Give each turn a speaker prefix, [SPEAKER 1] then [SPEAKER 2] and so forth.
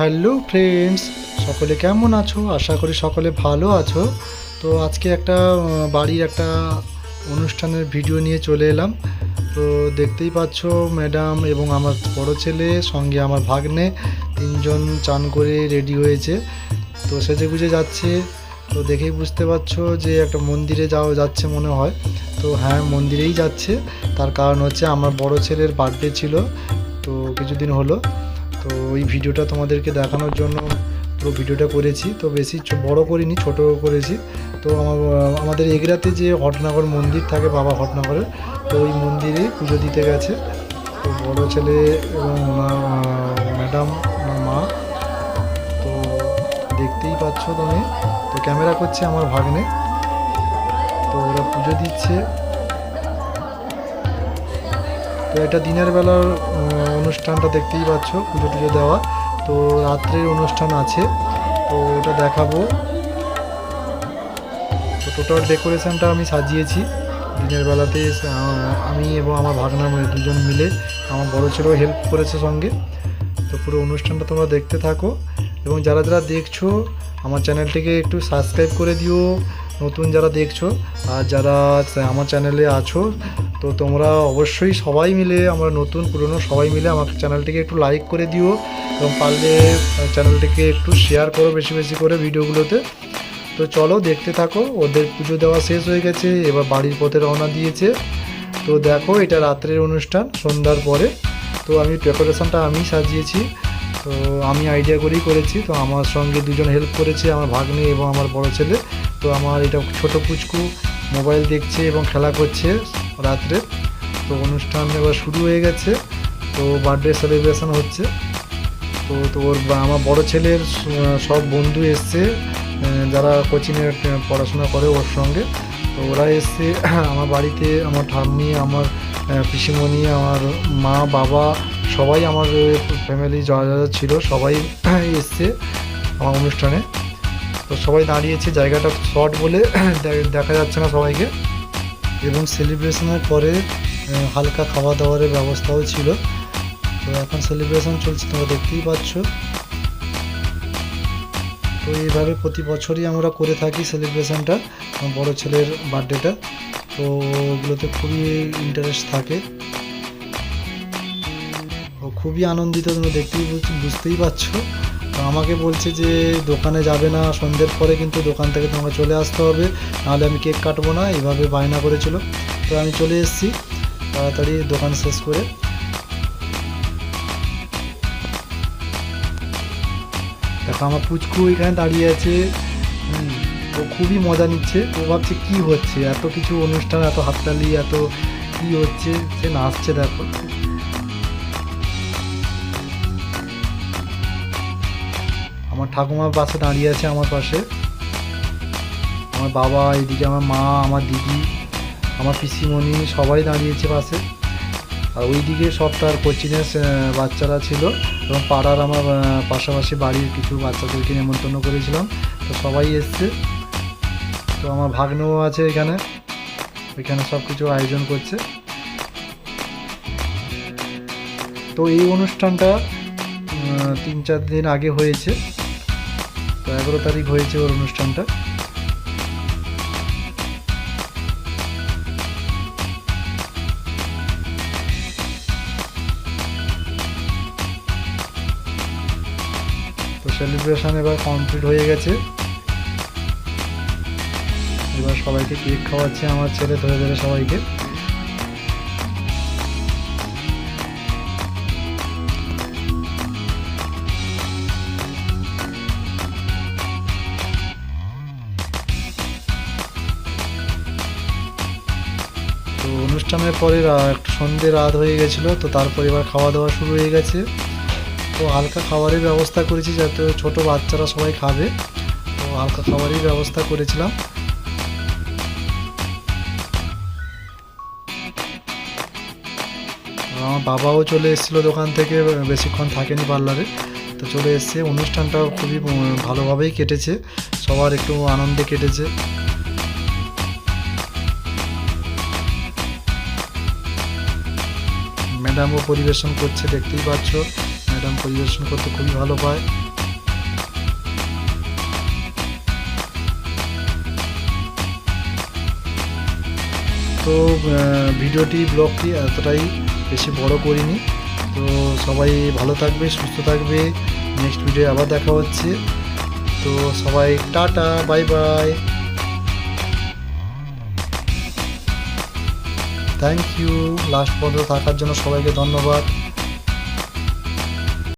[SPEAKER 1] Hello friends, সকলে কেমন আছো? আশা করি সকলে ভালো আছো। তো আজকে একটা বাড়ির একটা অনুষ্ঠানের ভিডিও নিয়ে চলে এলাম। তো দেখতেই পাচ্ছ ম্যাডাম এবং আমার বড় ছেলে, সঙ্গে আমার ভাগ্নে, তিনজন চান করে রেডি হয়েছে। তো সেজে গুজে যাচ্ছে। তো দেখেই বুঝতে পারছ যে একটা মন্দিরে যাওয়া যাচ্ছে মনে হয়। তো হ্যাঁ মন্দিরেই যাচ্ছে। তার কারণ হচ্ছে আমার বড় ছেলের বার্থডে ছিল। তো কিছুদিন হলো। তো ওই ভিডিওটা তোমাদেরকে দেখানোর জন্য পুরো ভিডিওটা করেছি। তো বেশি বড় করিনি ছোট করেছি। তো আমার, আমাদের এগরাতে যে হটনগর মন্দির থাকে বাবা হটনগরের, তো ওই মন্দিরে পুজো দিতে গেছে। তো বড় ছেলে এবং ম্যাডাম মা। তো দেখতেই পাচ্ছ তুমি। তো ক্যামেরা করছে আমার ভাগ্নে। তো ওরা পুজো দিচ্ছে। তো এটা দিনের বেলার অনুষ্ঠানটা দেখতেই পাচ্ছ, পুজো টুজো দেওয়া। তো রাত্রের অনুষ্ঠান আছে, তো ওটা দেখাবো। তো টোটাল ডেকোরেশনটা আমি সাজিয়েছি। দিনের বেলাতে আমি এবং আমার ভাগনা দুজন মিলে। আমার বড় ছেলেও হেল্প করেছে সঙ্গে। তো পুরো অনুষ্ঠানটা তোমরা দেখতে থাকো। এবং যারা যারা দেখছ, আমার চ্যানেলটিকে একটু সাবস্ক্রাইব করে দিও। নতুন যারা দেখছ, আর যারা আমার চ্যানেলে আছো তো তোমরা অবশ্যই সবাই মিলে, আমরা নতুন, পুরনো সবাই মিলে আমার চ্যানেলটিকে একটু লাইক করে দিও এবং পারলে চ্যানেলটিকে একটু শেয়ার করো বেশি বেশি করে ভিডিওগুলোতে। তো চলো দেখতে থাকো, ওদের পুজো দেওয়া শেষ হয়ে গেছে, এবার বাড়ির পথে রওনা দিয়েছে। তো দেখো, এটা রাত্রের অনুষ্ঠান, সন্ধ্যার পরে। তো আমি ডেকোরেশনটা আমি সাজিয়েছি, তো আমি আইডিয়া করেই করেছি। তো আমার সঙ্গে দুজন হেল্প করেছে, আমার ভাগ্নে এবং আমার বড় ছেলে। তো আমার এটা ছোট পুচকু মোবাইল দেখছে এবং খেলা করছে রাত্রে। তো অনুষ্ঠান এবার শুরু হয়ে গেছে। তো বার্থডে সেলিব্রেশন হচ্ছে। তো তো ওর আমার বড় ছেলের সব বন্ধু এসছে যারা কোচিংয়ে পড়াশোনা করে ওর সঙ্গে। তো ওরা এসছে, আমার বাড়িতে, আমার ঠাম্মি, আমার পিসিমণি, আমার মা, বাবা, সবাই আমার ফ্যামিলি যারা যারা ছিল সবাই এসছে আমার অনুষ্ঠানে। তো সবাই দাঁড়িয়েছে, জায়গাটা শর্ট বলে দেখা যাচ্ছে না সবাইকে। এবং সেলিব্রেশনের পরে হালকা খাওয়া দাওয়ারের ব্যবস্থাও ছিল। তো এখন সেলিব্রেশন চলছে, তোমরা দেখতেই পাচ্ছ। তো এইভাবে প্রতি বছরই আমরা করে থাকি সেলিব্রেশনটা বড় ছেলের বার্থডেটা তো ওগুলোতে খুবই ইন্টারেস্ট থাকে। খুবই আনন্দিত, তোমরা দেখতেই বুঝ- বুঝতেই পারছ। তো আমাকে বলছে যে, দোকানে যাবে না, সন্ধ্যের পরে কিন্তু দোকান থেকে তোমাকে চলে আসতে হবে। নাহলে আমি কেক কাটবো না এইভাবে বায়না করেছিল। তো আমি চলে এসেছি, তাড়াতাড়ি দোকান শেষ করে। দেখো, আমার পুচকু এখানে দাঁড়িয়ে আছে। ও খুবই মজা নিচ্ছে। ও ভাবছে কী হচ্ছে? এত কিছু অনুষ্ঠান, এত হাততালি, এত কি হচ্ছে? সে নাচছে, দেখো। আমার ঠাকুমার পাশে দাঁড়িয়ে আছে আমার পাশে। আমার বাবা এদিকে আমার মা আমার দিদি আমার পিসিমণি সবাই দাঁড়িয়েছে পাশে। আর ওইদিকে সব তার কোচিংয়ের আহ, বাচ্চারা ছিল এবং পাড়ার আমার পাশাপাশি বাড়ির কিছু বাচ্চাদেরকে নেমন্তন্ন করেছিলাম। তো সবাই এসছে। তো আমার ভাগ্নেও আছে এখানে। এখানে সব কিছু আয়োজন করছে। তো এই অনুষ্ঠানটা তিন চার দিন আগে হয়েছে। তো এগারো তারিখ হয়েছে ওর অনুষ্ঠানটা। তো সেলিব্রেশন এবার কমপ্লিট হয়ে গেছে। এবার সবাইকে কেক খাওয়াচ্ছে আমার ছেলে ধরে ধরে সবাইকে। অনুষ্ঠানের পরে একটু সন্ধে রাত হয়ে গেছিল, তো তারপর এবার খাওয়া দাওয়া শুরু হয়ে গেছে। তো হালকা খাবারের ব্যবস্থা করেছি যাতে ছোট বাচ্চারা সবাই খাবে। তো হালকা খাবারের ব্যবস্থা করেছিলাম। আমার বাবাও চলে এসেছিল দোকান থেকে, বেশিক্ষণ থাকেনি পার্লারে। তো চলে এসছে। অনুষ্ঠানটাও খুবই ভালোভাবেই কেটেছে। সবার একটু আনন্দে কেটেছে। ম্যাডামও পরিবেশন করছে, দেখতেই পাচ্ছ। ম্যাডাম পরিবেশন করতে খুবই ভালো পায়। তো ভিডিওটি, ব্লগটি এতটাই বেশি বড় করিনি। তো, সবাই ভালো থাকবে, সুস্থ থাকবে। নেক্সট ভিডিও আবার দেখা হচ্ছে। তো, সবাই tata, bye bye. Thank you last পর্যন্ত থাকার জন্য সবাইকে ধন্যবাদ।